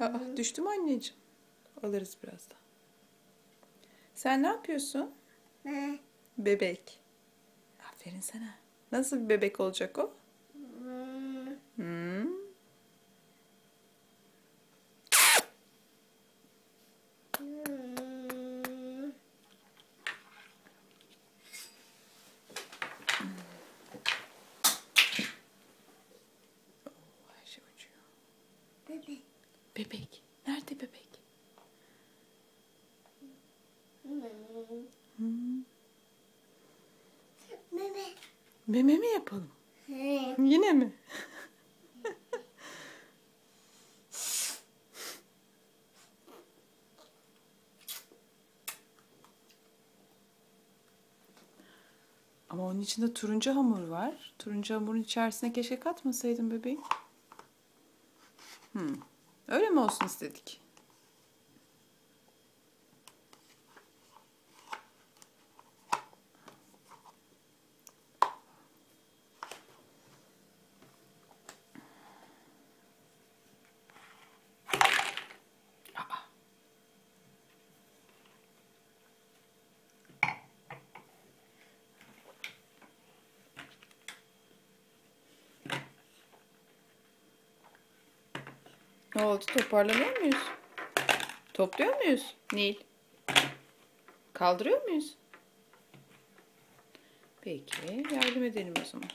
Aa, düştü mü anneciğim? Alırız birazdan. Sen ne yapıyorsun? Ne? Bebek. Aferin sana. Nasıl bir bebek olacak o? Hmm. Hmm. Hmm. Oo, her şey uçuyor. Bebek. Bebek. Nerede bebek? Hmm. Hmm. Meme. Meme mi yapalım? He. Yine mi? Ama onun içinde turuncu hamur var. Turuncu hamurun içerisine keşke katmasaydın bebeğim. Öyle mi olsun istedik? Ne oldu? Toparlanıyor muyuz? Topluyor muyuz? Nil. Kaldırıyor muyuz? Peki, yardım edelim o zaman.